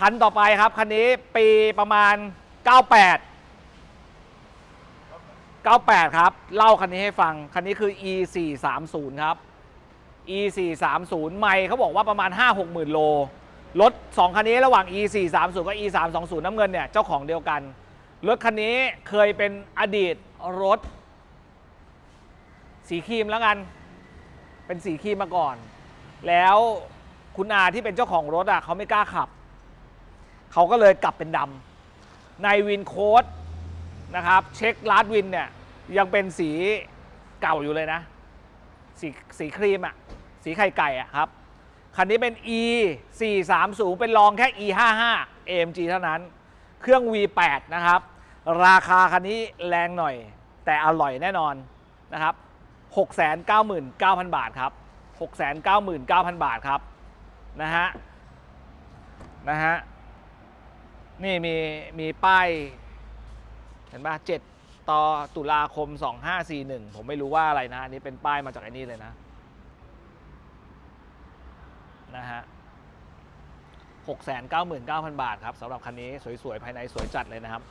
คันต่อไปครับ คันนี้ปีประมาณ 98 98 ครับ เล่าคันนี้ให้ฟัง คันนี้คือ e 4 3 0ครับ e 4 3 0ไม่เขาบอกว่าประมาณ 5 6 หมื่นโล รถ 2 คันนี้ระหว่าง e 4 3 0กับ e 3 2 0น้ำเงินเนี่ย เจ้าของเดียวกัน รถคันนี้เคยเป็นอดีตรถ สีครีมแล้วกัน เป็นสีครีมมาก่อน แล้วคุณอาที่เป็นเจ้าของรถอะเขาไม่กล้าขับ เขาก็เลยกลับเป็นดำในวินโค้ดนะครับเช็คลาดวินเนี่ยยังเป็นสีเก่าอยู่เลยนะ สีสีครีมอะสีไข่ไก่อะครับ คันนี้เป็น e 4 3 0เป็นรองแค่ e 5 5 amg เท่านั้น เครื่อง v8 นะครับ ราคาคันนี้แรงหน่อย แต่อร่อยแน่นอนนะครับ 699,000 บาทครับ 699,000 บาทครับ นะฮะ นะฮะ นี่มีมีป้าย เห็นป่ะ7ต่อตุลาคม 2541 ผมไม่รู้ว่าอะไรนะ อันนี้เป็นป้ายมาจากไอ้นี่เลยนะ นะฮะ 699,000 บาทครับสำหรับคันนี้สวยๆ ภายในสวยจัดเลยนะครับ